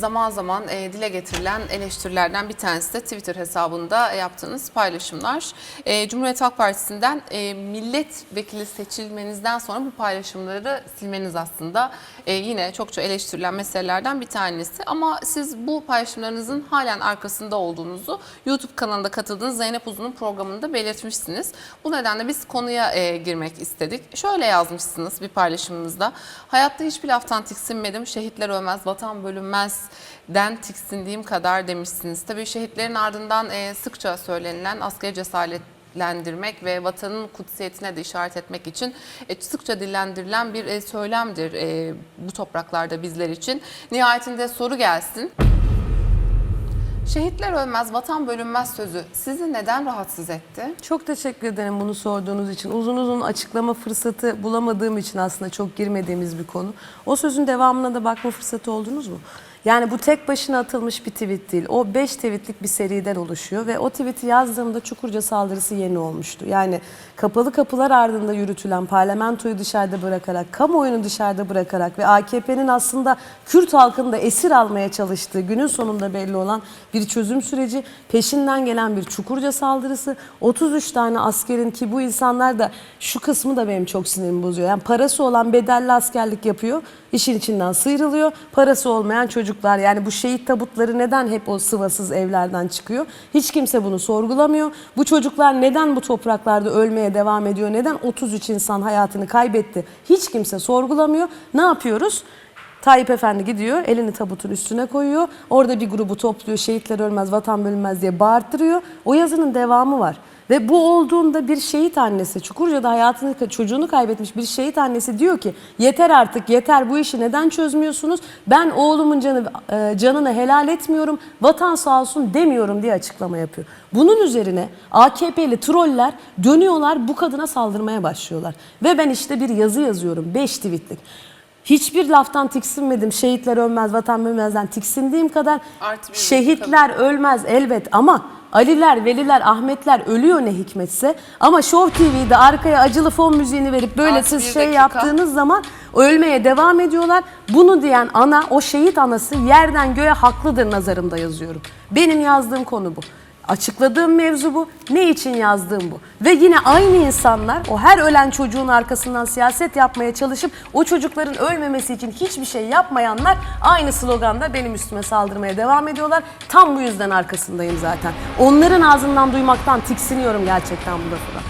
zaman zaman e, dile getirilen eleştirilerden bir tanesi de Twitter hesabında yaptığınız paylaşımlar. E, Cumhuriyet Halk Partisi'nden e, milletvekili seçilmenizden sonra bu paylaşımları silmeniz aslında e, yine çokça eleştirilen meselelerden bir tanesi. Ama siz bu paylaşımlarınızın halen arkasında olduğunuzu YouTube kanalında katıldığınız Zeynep Uzun'un programında belirtmişsiniz. Bu nedenle biz konuya e, girmek istedik. Şöyle yazmışsınız bir paylaşımınızda. Hayatta hiçbir laftan tiksinmedim. Şehitler ölmez, vatan bölünmez den tiksindiğim kadar demişsiniz. Tabii şehitlerin ardından e, sıkça söylenilen askeri cesaretlendirmek ve vatanın kutsiyetine de işaret etmek için e, sıkça dillendirilen bir e, söylemdir bu topraklarda bizler için. Nihayetinde soru gelsin. Şehitler ölmez, vatan bölünmez sözü sizi neden rahatsız etti? Çok teşekkür ederim bunu sorduğunuz için. Uzun uzun açıklama fırsatı bulamadığım için aslında çok girmediğimiz bir konu. O sözün devamına da bakma fırsatı oldunuz mu? Yani bu tek başına atılmış bir tweet değil. O 5 tweetlik bir seriden oluşuyor ve o tweet'i yazdığımda Çukurca saldırısı yeni olmuştu. Yani kapalı kapılar ardında yürütülen parlamentoyu dışarıda bırakarak, kamuoyunu dışarıda bırakarak ve AKP'nin aslında Kürt halkını da esir almaya çalıştığı günün sonunda belli olan bir çözüm süreci, peşinden gelen bir Çukurca saldırısı, 33 tane askerin ki bu insanlar da şu kısmı da benim çok sinirimi bozuyor. Yani parası olan bedelli askerlik yapıyor, işin içinden sıyrılıyor. Parası olmayan çocuklar yani bu şehit tabutları neden hep o sıvasız evlerden çıkıyor? Hiç kimse bunu sorgulamıyor. Bu çocuklar neden bu topraklarda ölmeye devam ediyor? Neden 33 insan hayatını kaybetti? Hiç kimse sorgulamıyor. Ne yapıyoruz? Tayyip Efendi gidiyor, elini tabutun üstüne koyuyor. Orada bir grubu topluyor, şehitler ölmez, vatan bölünmez diye bağırttırıyor. O yazının devamı var. Ve bu olduğunda bir şehit annesi, Çukurca'da hayatını, çocuğunu kaybetmiş bir şehit annesi diyor ki yeter artık yeter bu işi neden çözmüyorsunuz? Ben oğlumun canı, e, canını helal etmiyorum, vatan sağ olsun demiyorum diye açıklama yapıyor. Bunun üzerine AKP'li troller dönüyorlar bu kadına saldırmaya başlıyorlar. Ve ben işte bir yazı yazıyorum 5 tweetlik. Hiçbir laftan tiksinmedim. Şehitler ölmez, vatan bölünmezden tiksindiğim kadar şehitler ölmez elbet ama Aliler, Veliler, Ahmetler ölüyor ne hikmetse. Ama Show TV'de arkaya acılı fon müziğini verip böyle siz şey dakika. yaptığınız zaman ölmeye devam ediyorlar. Bunu diyen ana, o şehit anası yerden göğe haklıdır nazarımda yazıyorum. Benim yazdığım konu bu. Açıkladığım mevzu bu. Ne için yazdığım bu. Ve yine aynı insanlar o her ölen çocuğun arkasından siyaset yapmaya çalışıp o çocukların ölmemesi için hiçbir şey yapmayanlar aynı sloganda benim üstüme saldırmaya devam ediyorlar. Tam bu yüzden arkasındayım zaten. Onların ağzından duymaktan tiksiniyorum gerçekten bu lafı.